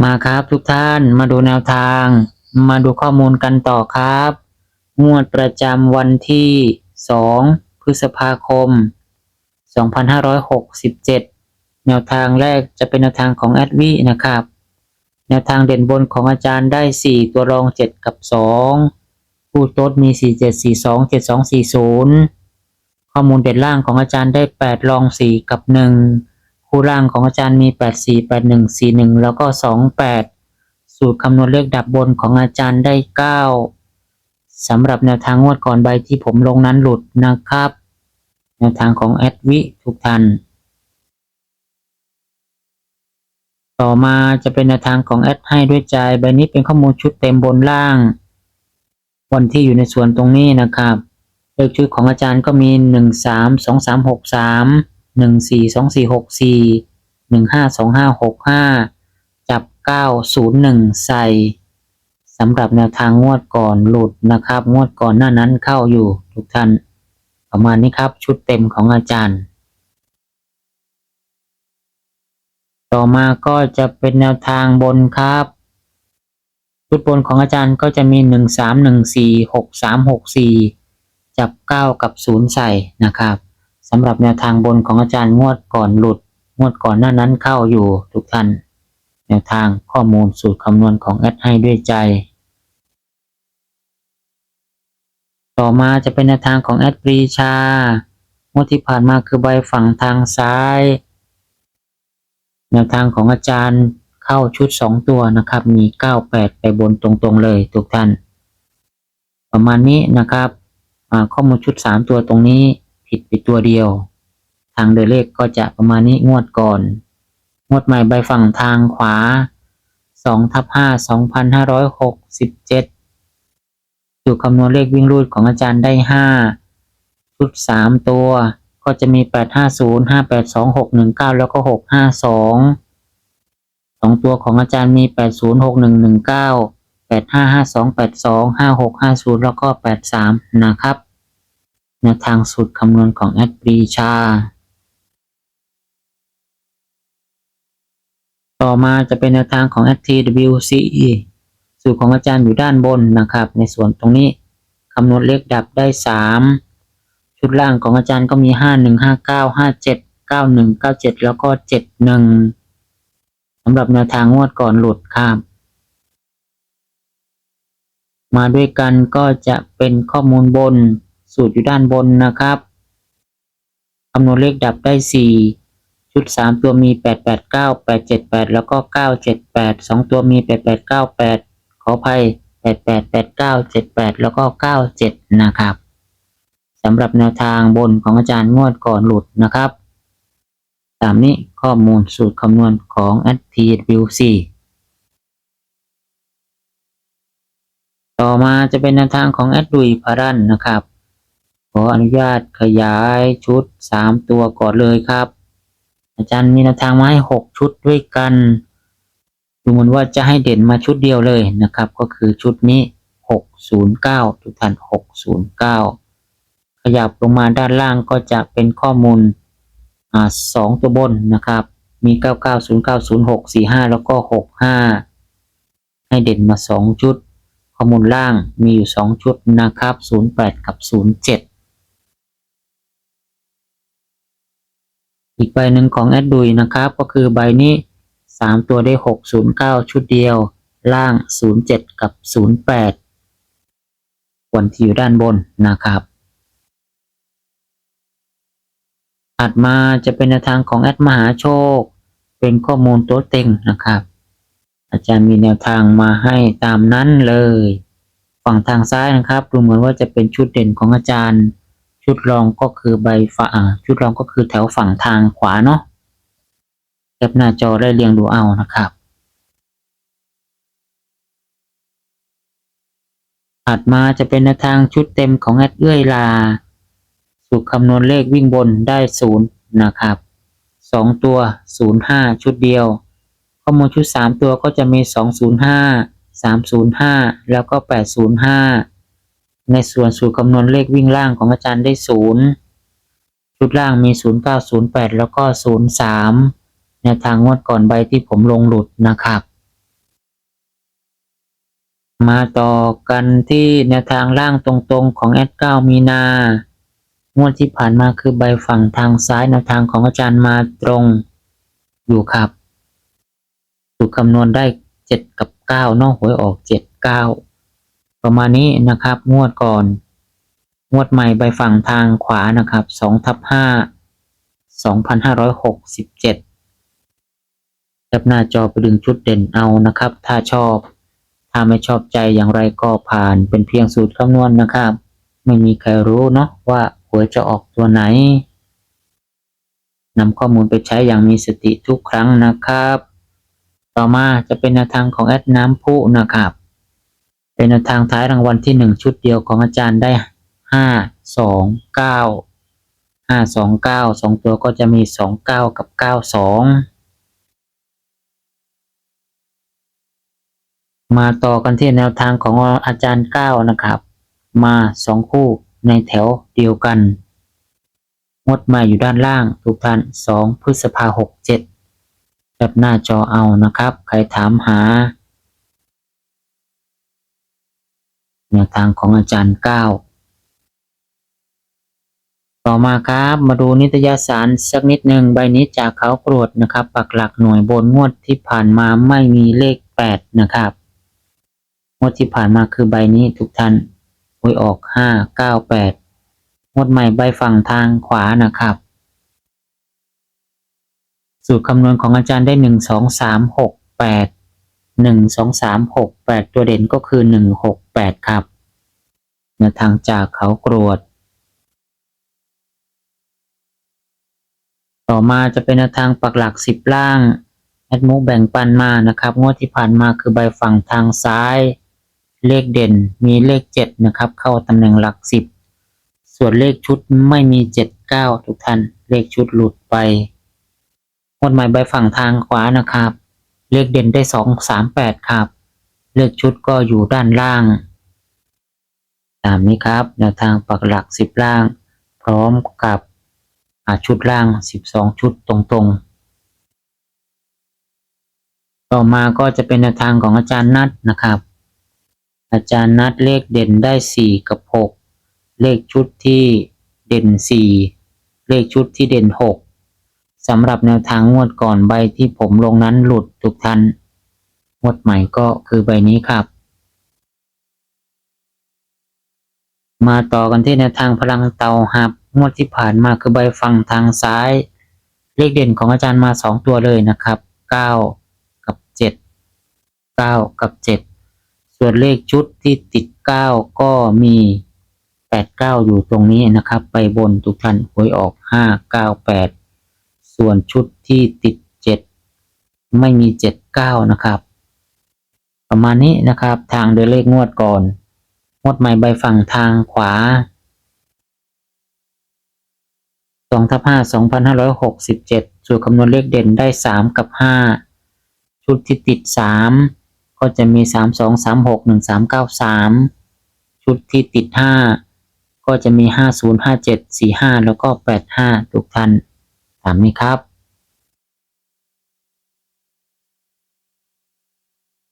มาครับทุกท่านมาดูแนวทาง มาดูข้อมูลกันต่อครับ งวดประจำวันที่ 2 พฤษภาคม 2567 แนวทางแรกจะเป็นแนวทางของแอดวีนะครับ แนวทางเด่นบนของอาจารย์ได้ 4 ตัวรอง 7 กับ 2 ผู้โต๊ดมี 4 7 4 2 7 2 4 0 ข้อมูลเด่นล่างของอาจารย์ได้ 8 รอง 4 กับ 1 คู่ล่างของอาจารย์มี 8 4 8 1 4 1 แล้วก็ 2 8 สูตรคำนวณเลขดับบนของอาจารย์ได้ 9สำหรับแนวทางงวดก่อนใบที่ผมลงนั้นหลุดนะครับ แนวทางของแอดวิทุกท่าน ต่อมาจะเป็นแนวทางของแอดให้ด้วยใจ ใบนี้เป็นข้อมูลชุดเต็มบนล่าง วันที่อยู่ในส่วนตรงนี้นะครับเลขชุดของอาจารย์ก็มี 1 3 2 3 6 3 1 4 2 4 6 4 1 5 2 5 6 5จับ9 0 1ใส่สำหรับแนวทางงวดก่อนหลุดนะครับ งวดก่อนหน้านั้นเข้าอยู่ทุกท่าน ประมาณนี้ครับชุดเต็มของอาจารย์ ต่อมาก็จะเป็นแนวทางบนครับชุดบนของอาจารย์ก็จะมีหนึ่งสามหนึ่งสี่หกสามหกสี่จับเก้ากับศูนย์ใส่นะครับ สำหรับแนวทางบนของอาจารย์งวดก่อนหลุด งวดก่อนหน้านั้นเข้าอยู่ทุกท่าน แนวทางข้อมูลสูตรคำนวณของแอดให้ด้วยใจ ต่อมาจะเป็นแนวทางของแอดปรีชางวดที่ผ่านมาคือใบฝั่งทางซ้าย แนวทางของอาจารย์เข้าชุดสองตัวนะครับ มี 98 ไปบนตรงๆเลยทุกท่าน ประมาณนี้นะครับข้อมูลชุด 3 ตัวตรงนี้ ผิดไปตัวเดียว ทางเดินเลขก็จะประมาณนี้งวดก่อน งวดใหม่ใบฝั่งทางขวา2ทับ5 2567สูตรคำนวณเลขวิ่งรูดของอาจารย์ได้ 5 ชุด 3 ตัว ก็จะมี 850 582 619 แล้วก็ 652สองตัวของอาจารย์มี 80 6119 8552 82 5650 แล้วก็ 83 นะครับ แนวทางสูตรคำนวณของแอดปรีชา ต่อมาจะเป็นแนวทางของ FTWCE สูตรของอาจารย์อยู่ด้านบนนะครับ ในส่วนตรงนี้คำนวณเลขดับได้ 3 ชุดล่างของอาจารย์ก็มี 51 59 57 91 97 แล้วก็ 71สำหรับแนวทางงวดก่อนหลุดครับมาด้วยกันก็จะเป็นข้อมูลบน สูตรอยู่ด้านบนนะครับคำนวณเลขดับได้ 4 ชุด 3 ตัวมี 889 878 แล้วก็ 978 2 ตัวมี 8898 ขออภัย 8889 78 แล้วก็ 97 นะครับสำหรับแนวทางบนของอาจารย์งวดก่อนหลุดนะครับ ตามนี้ข้อมูลสูตรคำนวณของ ATWC ต่อมาจะเป็นแนวทางของ a d ดุยพารันนะครับ ขออนุญาตขยายชุด3ตัวก่อนเลยครับ อาจารย์มีแนวทางมาให้6ชุดด้วยกันดูเหมือนว่าจะให้เด่นมาชุดเดียวเลยนะครับ ก็คือชุดนี้609ทุกท่าน609ขยับลงมาด้านล่างก็จะเป็นข้อมูลอ่าสองตัวบนนะครับ มี99090645แล้วก็65ให้เด่นมา2ชุด ข้อมูลล่างมีอยู่2ชุดนะครับ08กับ07 อีกใบหนึ่งของแอดดุยนะครับ ก็คือใบนี้ 3 ตัวได้ 609 ชุดเดียว ล่าง 07 กับ 08วันที่อยู่ด้านบนนะครับถัดมาจะเป็นแนวทางของแอดมหาโชค เป็นข้อมูลตัวเต็งนะครับ อาจารย์มีแนวทางมาให้ตามนั้นเลย ฝั่งทางซ้ายนะครับ ดูเหมือนว่าจะเป็นชุดเด่นของอาจารย์ ชุดรองก็คือใบฝั่งชุดรองก็คือแถวฝั่งทางขวาเนาะแคปหน้าจอได้เรียงดูเอานะครับ ถัดมาจะเป็นทางชุดเต็มของแอดเอื้อยลา สูตรคำนวณเลขวิ่งบนได้ศูนย์นะครับสองตัวศูนย์ห้าชุดเดียว ข้อมูลชุดสามตัวก็จะมีสองศูนย์ห้าสามศูนย์ห้าแล้วก็แปดศูนย์ห้า ในส่วนสูตรคำนวณเลขวิ่งล่างของอาจารย์ได้ศูนย์ชุดล่างมีศูนย์เก้าศูนย์แปดแล้วก็ศูนย์สามแนทางงวดก่อนใบที่ผมลงหลุดนะครับ มาต่อกันที่แนวทางล่างตรงๆของแอดเก้ามีนางวดที่ผ่านมาคือใบฝั่งทางซ้ายแนวทางของอาจารย์มาตรงอยู่ครับสูตรคำนวณได้เจ็ดกับเก้านอกหวยออกเจ็ดเก้า ประมาณนี้นะครับ งวดก่อน งวดใหม่ใบฝั่งทางขวานะครับสองทับห้าสองพันห้าร้อยหกสิบเจ็ดแคปหน้าจอไปดึงชุดเด่นเอานะครับ ถ้าชอบ ถ้าไม่ชอบใจอย่างไรก็ผ่านเป็นเพียงสูตรคำนวณนะครับ ไม่มีใครรู้เนาะว่าหวยจะออกตัวไหนนำข้อมูลไปใช้อย่างมีสติทุกครั้งนะครับ ต่อมาจะเป็นแนวทางของแอดน้ำพุนะครับ เป็นแนวทางท้ายรางวัลที่หนึ่งชุดเดียวของอาจารย์ได้ห้าสองเก้าห้าสองเก้าสองตัวก็จะมีสองเก้ากับเก้าสองมาต่อกันที่แนวทางของอาจารย์เก้านะครับ มาสองคู่ในแถวเดียวกันงดมาอยู่ด้านล่างทุกท่านสองพฤษภาหกเจ็ดจับหน้าจอเอานะครับ ใครถามหา แนวทางของอาจารย์เก้าต่อมาครับมาดูนิตยสารสักนิดหนึ่งใบนี้จากเขากรวดนะครับ ปักหลักหน่วยบนงวดที่ผ่านมาไม่มีเลขแปดนะครับงวดที่ผ่านมาคือใบนี้ทุกท่านหวยออกห้าเก้าแปดงวดใหม่ใบฝั่งทางขวานะครับ สูตรคำนวณของอาจารย์ได้หนึ่งสองสามหกแปด หนึ่งสองสามหกแปดตัวเด่นก็คือหนึ่งหกแปดครับแนวทางจากเขากรวด ต่อมาจะเป็นแนวทางปักหลักสิบล่าง แอดมุกแบ่งปันมานะครับ งวดที่ผ่านมาคือใบฝั่งทางซ้าย เลขเด่นมีเลขเจ็ดนะครับ เข้าตำแหน่งหลักสิบส่วนเลขชุดไม่มีเจ็ดเก้าทุกท่าน เลขชุดหลุดไปงวดใหม่ใบฝั่งทางขวานะครับ เลขเด่นได้สองสามแปดครับ เลขชุดก็อยู่ด้านล่าง ตามนี้ครับแนวทางปักหลักสิบล่าง พร้อมกับอาชุดล่างสิบสองชุดตรงๆ ต่อมาก็จะเป็นแนวทางของอาจารย์นัดนะครับ อาจารย์นัดเลขเด่นได้สี่กับหกเลขชุดที่เด่นสี่เลขชุดที่เด่นหก สำหรับแนวทางงวดก่อนใบที่ผมลงนั้นหลุดทุกท่านงวดใหม่ก็คือใบนี้ครับ มาต่อกันที่แนวทางพลังเตาหับงวดที่ผ่านมาคือใบฝั่งทางซ้าย เลขเด่นของอาจารย์มาสองตัวเลยนะครับเก้ากับเจ็ดเก้ากับเจ็ดส่วนเลขชุดที่ติดเก้าก็มีแปดเก้าอยู่ตรงนี้นะครับ ไปบนทุกท่านหวยออกห้าเก้าแปด ส่วนชุดที่ติดเจ็ดไม่มีเจ็ดเก้านะครับ ประมาณนี้นะครับทางเดินเลขงวดก่อนงวดใหม่ใบฝั่งทางขวาสองทับห้าสองพันห้าร้อยหกสิบเจ็ดส่วนคำนวณเลขเด่นได้สามกับห้าชุดที่ติดสามก็จะมีสามสองสามหกหนึ่งสามเก้าสามชุดที่ติดห้าก็จะมีห้าศูนย์ห้าเจ็ดสี่ห้าแล้วก็แปดห้าทุกท่าน ตามนี้ครับ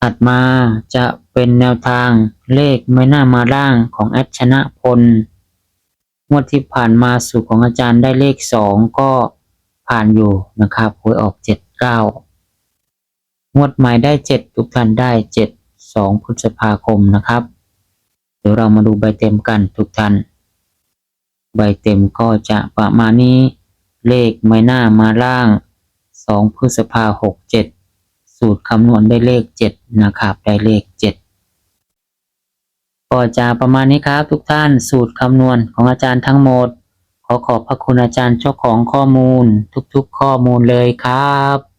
ถัดมาจะเป็นแนวทางเลขไม่น่ามาล่างของแอดชนะพลงวดที่ผ่านมาสู่ของอาจารย์ได้เลขสองก็ผ่านอยู่นะครับหวยออกเจ็ดเก้างวดใหม่ได้เจ็ดทุกท่านได้เจ็ดสองพฤษภาคมนะครับ เดี๋ยวเรามาดูใบเต็มกันทุกท่าน ใบเต็มก็จะประมาณนี้ เลขไม่น่ามาล่างสองพฤษภาหกเจ็ดสูตรคำนวณได้เลขเจ็ดนะครับได้เลขเจ็ดก็จะประมาณนี้ครับทุกท่านสูตรคำนวณของอาจารย์ทั้งหมด ขอขอบพระคุณอาจารย์เจ้าของข้อมูลทุกๆข้อมูลเลยครับ